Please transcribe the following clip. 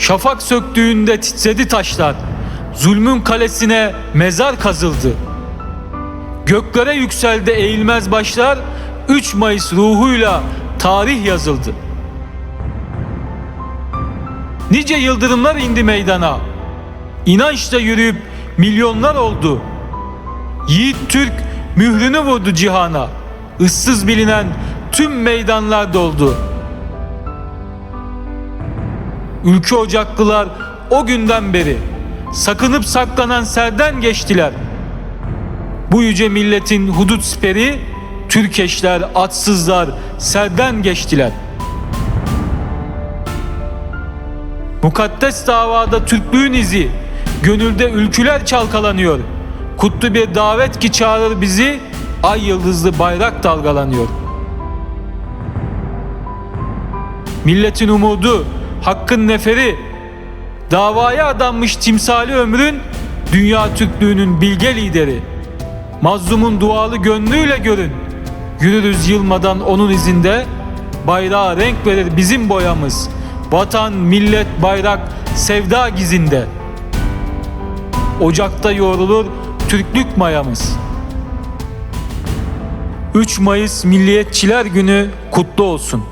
Şafak söktüğünde titredi taşlar. Zulmün kalesine mezar kazıldı. Göklere yükseldi eğilmez başlar. 3 Mayıs ruhuyla tarih yazıldı. Nice yıldırımlar indi meydana. İnançla yürüyüp milyonlar oldu. Yiğit Türk mührünü vurdu cihana. Issız bilinen tüm meydanlar doldu. Ülke ocaklılar o günden beri sakınıp saklanan serden geçtiler. Bu yüce milletin hudut siperi Türkeşler, atsızlar serden geçtiler. Mukaddes davada Türklüğün izi, gönülde ülküler çalkalanıyor. Kutlu bir davet ki çağırır bizi, ay yıldızlı bayrak dalgalanıyor. Milletin umudu, hakkın neferi, davaya adanmış timsali ömrün, dünya Türklüğünün bilge lideri. Mazlumun dualı gönlüyle görün. Yürürüz yılmadan onun izinde, bayrağa renk verir bizim boyamız. Vatan, millet, bayrak, sevda gizinde. Ocakta yoğrulur Türklük mayamız. 3 Mayıs Milliyetçiler Günü kutlu olsun.